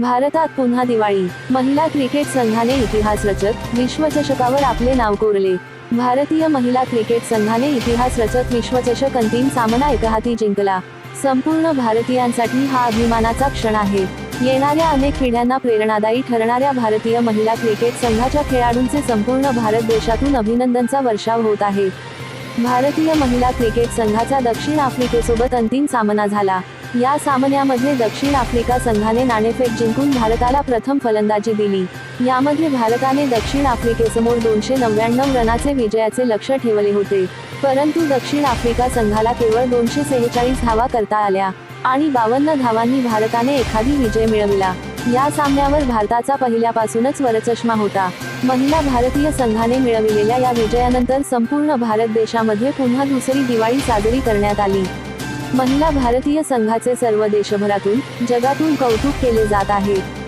भारतात पुन्हा दिवाळी. महिला क्रिकेट संघाने इतिहास रचत विश्वचषकावर आपले नाव कोरले. भारतीय महिला क्रिकेट संघाने इतिहास रचत विश्वचषक अंतिम सामना एकहाती जिंकला. संपूर्ण भारतीयांसाठी हा अभिमानाचा क्षण आहे. येणाऱ्या अनेक पिढ्यांना प्रेरणादायी ठरणाऱ्या भारतीय महिला क्रिकेट संघाच्या खेळाडूंचे संपूर्ण भारत देशातून अभिनंदनचा वर्षाव होत आहे. भारतीय महिला क्रिकेट संघाचा दक्षिण आफ्रिकेसोबत अंतिम सामना झाला. या सामन्यामध्ये दक्षिण आफ्रिका संघाने नाणेफेक जिंकून भारताला प्रथम फलंदाजी दिली. यामध्ये भारताने दक्षिण आफ्रिकेसमोर दोनशे नव्याण्णव रनाचे विजयाचे लक्ष ठेवले होते. परंतु दक्षिण आफ्रिका संघाला केवळ दोनशे सेहेचाळीस धावा करता आल्या आणि बावन्न धावांनी भारताने एखादी विजय मिळविला. या सामन्यावर भारताचा पहिल्यापासूनच वरचष्मा होता. महिला भारतीय संघाने मिळविलेल्या या विजयानंतर संपूर्ण भारत देशामध्ये पुन्हा दुसरी दिवाळी साजरी करण्यात आली. महिला भारतीय संघाचे सर्व देशभरातून जगातून कौतुक केले जात आहे.